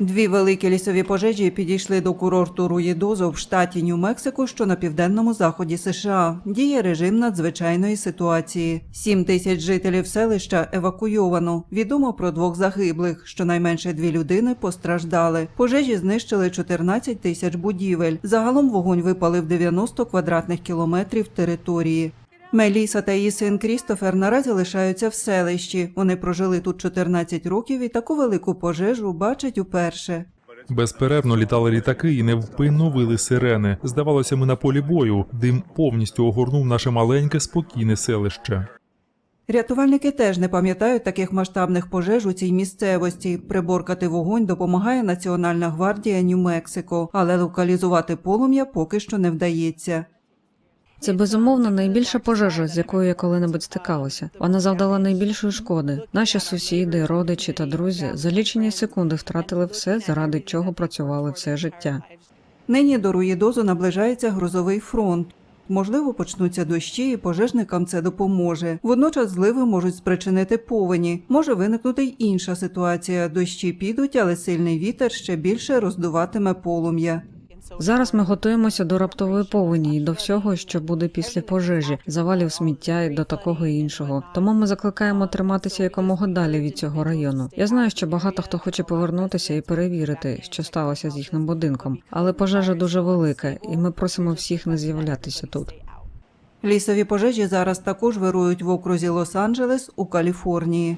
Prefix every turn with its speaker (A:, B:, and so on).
A: Дві великі лісові пожежі підійшли до курорту Руїдозо в штаті Нью-Мексико, що на південному заході США. Діє режим надзвичайної ситуації. Сім тисяч жителів селища евакуйовано. Відомо про двох загиблих. Щонайменше дві людини постраждали. Пожежі знищили 14 тисяч будівель. Загалом вогонь випалив 90 квадратних кілометрів території. Меліса та її син Крістофер наразі лишаються в селищі. Вони прожили тут 14 років і таку велику пожежу бачать уперше.
B: Безперервно літали літаки і невпинно вили сирени. Здавалося, ми на полі бою. Дим повністю огорнув наше маленьке спокійне селище.
A: Рятувальники теж не пам'ятають таких масштабних пожеж у цій місцевості. Приборкати вогонь допомагає Національна гвардія Нью-Мексико, але локалізувати полум'я поки що не вдається.
C: Це безумовно найбільша пожежа, з якою я коли-небудь стикалася. Вона завдала найбільшої шкоди. Наші сусіди, родичі та друзі за лічені секунди втратили все, заради чого працювали все життя.
A: Нині до Руїдозу наближається грозовий фронт. Можливо, почнуться дощі, і пожежникам це допоможе. Водночас зливи можуть спричинити повені. Може виникнути й інша ситуація. Дощі підуть, але сильний вітер ще більше роздуватиме полум'я.
C: Зараз ми готуємося до раптової повені і до всього, що буде після пожежі, завалів сміття і до такого і іншого. Тому ми закликаємо триматися якомога далі від цього району. Я знаю, що багато хто хоче повернутися і перевірити, що сталося з їхнім будинком, але пожежа дуже велика, і ми просимо всіх не з'являтися тут.
A: Лісові пожежі зараз також вирують в окрузі Лос-Анджелес у Каліфорнії.